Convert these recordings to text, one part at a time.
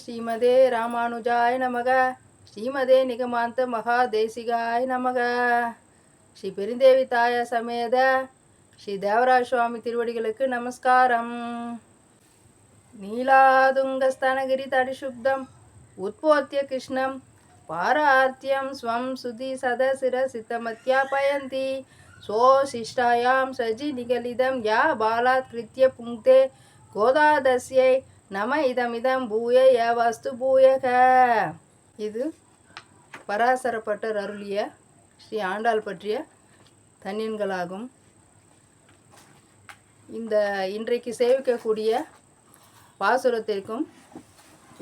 ஸ்ரீமதே ராமானுஜாய நமக. ஸ்ரீமதே நிகமாந்த மகாதேசிகாய நமக. ஸ்ரீ பெருந்தேவி தாய சமேத. ஸ்ரீ தேவராஜ சுவாமி திருவடிகளுக்கு நமஸ்காரம். நீலாதுங்கஸ்தனகிரி தடிசுப்தம். உத்போத்திய கிருஷ்ணம். பாரார்த்தியம் ஸ்வம் சுதி சதசிர சித்தமத்யாபயந்தி சோசிஷ்டாயாம் சஜி நிகலிதம். யா பாலாத் கிருத்திய புங்க்தே கோதாதஸ்யை நம இதமிதம் பூய ய வஸ்து பூயக. இது பராசரப்பட்டர் அருளிய ஸ்ரீ ஆண்டாள் பற்றிய தன்னியன்களாகும். இந்த இன்றைக்கு சேவிக்கக்கூடிய பாசுரத்திற்கும்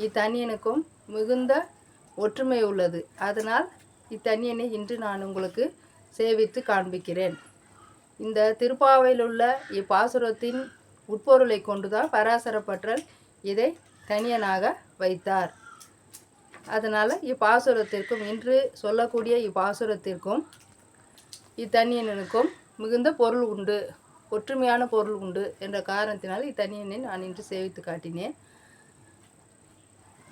இத்தன்னியனுக்கும் மிகுந்த ஒற்றுமை உள்ளது. அதனால் இத்தன்னியனை இன்று நான் உங்களுக்கு சேவித்து காண்பிக்கிறேன். இந்த திருப்பாவையில் உள்ள இப்பாசுரத்தின் உட்பொருளை கொண்டுதான் பராசரப்பற்றல் இதை தனியனாக வைத்தார். அதனால் இப்பாசுரத்திற்கும் இன்று சொல்லக்கூடிய இப்பாசுரத்திற்கும் இத்தனியனனுக்கும் மிகுந்த பொருள் உண்டு. ஒற்றுமையான பொருள் உண்டு என்ற காரணத்தினால் இத்தனியனை நான் இன்று சேவித்து காட்டினேன்.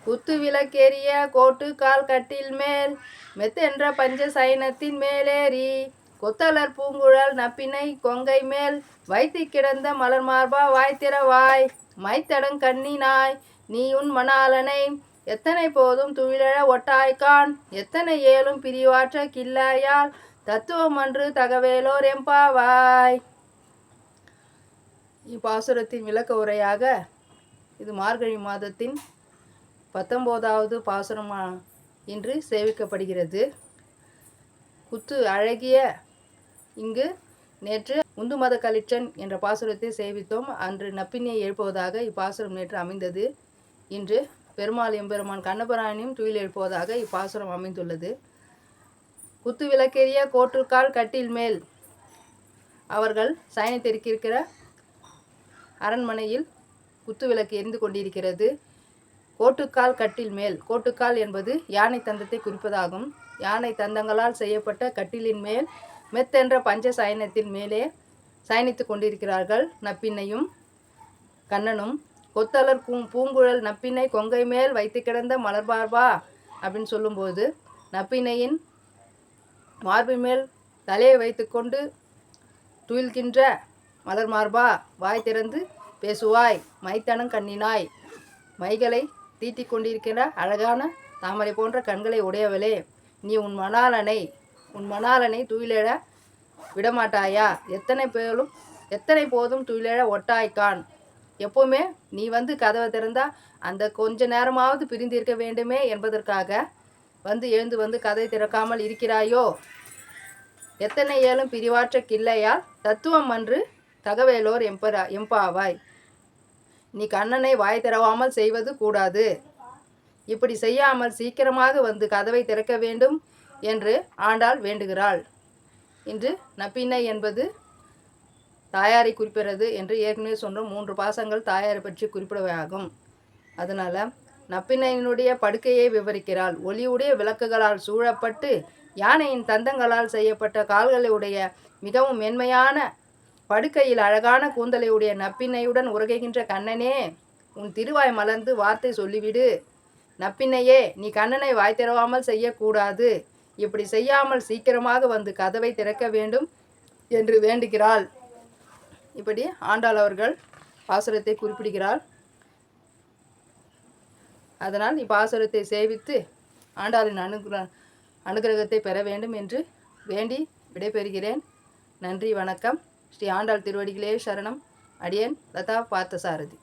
குத்து விளக்கேறிய கோட்டு கால் கட்டில் மேல் மெத்தென்ற பஞ்ச சைனத்தின் மேலேறி கொத்தலர் பூங்குழல் நப்பினை கொங்கை மேல் வைத்து கிடந்த மலர் மார்பா வாய்த்திரவாய் மைத்தடங் கண்ணினாய் நீ உன் மணாலனை எத்தனை போதும் துயிலழ ஒட்டாய்கான். எத்தனை ஏலும் பிரிவாற்ற கில்லாயால் தத்துவம் அன்று தகவேலோர் எம்பாவாய். இப்பாசுரத்தின் விளக்க உரையாக இது மார்கழி மாதத்தின் பத்தொம்போதாவது பாசுரமா இன்று சேவிக்கப்படுகிறது. குத்து அழகிய இங்கு நேற்று உந்து மத கலிற்றன் என்ற பாசுரத்தை சேவித்தோம். அன்று நப்பினியை எழுப்புவதாக இப்பாசுரம் நேற்று அமைந்தது. இன்று பெருமாள் எம்பெருமான் கண்ணபராணியும் துயில் எழுப்புவதாக இப்பாசுரம் அமைந்துள்ளது. குத்து விளக்கேறிய கோட்டுக்கால் கட்டில் மேல் அவர்கள் சயனித்திருக்கிற அரண்மனையில் குத்து விளக்கு எரிந்து கொண்டிருக்கிறது. கோட்டுக்கால் கட்டில் மேல். கோட்டுக்கால் என்பது யானை தந்தத்தை குறிப்பதாகும். யானை தந்தங்களால் செய்யப்பட்ட கட்டிலின் மேல் மெத்தென்ற பஞ்ச சயனத்தின் மேலே சயனித்து கொண்டிருக்கிறார்கள். நப்பின்னையும் கண்ணனும் கொத்தலர் பூ பூங்குழல் நப்பினை கொங்கை மேல் வைத்து கிடந்த மலர்பார்பா அப்படின்னு சொல்லும்போது நப்பினையின் மார்பின் மேல் தலையை வைத்துக்கொண்டு துயில்கின்ற மலர் மார்பா வாய் திறந்து பேசுவாய் மைத்தனம் கண்ணினாய். மைகளை தீட்டிக் கொண்டிருக்கிற அழகான தாமரை போன்ற கண்களை உடையவளே நீ உன் மணாலனை உன் மணாலனை துயிலெழ விடமாட்டாயா? எத்தனை பேரும் எத்தனை போதும் துயிலேழ ஒட்டாய்க்கான்? எப்போவுமே நீ வந்து கதவை திறந்தா அந்த கொஞ்ச நேரமாவது பிரிந்திருக்க வேண்டுமே என்பதற்காக வந்து எழுந்து வந்து கதை திறக்காமல் இருக்கிறாயோ? எத்தனை ஏழும் பிரிவாற்ற கிள்ளையால் தத்துவம் அன்று தகவேலோர் எம்பரா எம்பாவாய். நீ கண்ணனை வாய் திறவாமல் செய்வது கூடாது. இப்படி செய்யாமல் சீக்கிரமாக வந்து கதவை திறக்க வேண்டும். என்று ஆண்டாள் வேண்டுகிறாள். இன்று நப்பின்னை என்பது தாயாரை குறிப்பிடுறது என்று ஏற்கனவே சொன்ன மூன்று பாசங்கள் தாயாரை பற்றி குறிப்பிடவையாகும் அதனால் நப்பின்னையினுடைய படுக்கையை விவரிக்கிறாள். ஒளியுடைய விளக்குகளால் சூழப்பட்டு யானையின் தந்தங்களால் செய்யப்பட்ட கால்களுடைய மிகவும் மென்மையான படுக்கையில் அழகான கூந்தலையுடைய நப்பின்னையுடன் உறகுகின்ற கண்ணனே உன் திருவாய் மலர்ந்து வார்த்தை சொல்லிவிடு. நப்பின்னையே நீ கண்ணனை வாய் திறவாமல் செய்யக்கூடாது. இப்படி செய்யாமல் சீக்கிரமாக வந்து கதவை திறக்க வேண்டும் என்று வேண்டுகிறாள். இப்படி ஆண்டாள் அவர்கள் பாசுரத்தை குறிப்பிடுகிறாள். அதனால் இப்பாசுரத்தை சேவித்து ஆண்டாளின் அனுகிர அனுகிரகத்தை பெற வேண்டும் என்று வேண்டி விடைபெறுகிறேன். நன்றி வணக்கம். ஸ்ரீ ஆண்டாள் திருவடிகளே சரணம். அடியேன் லதா பார்த்தசாரதி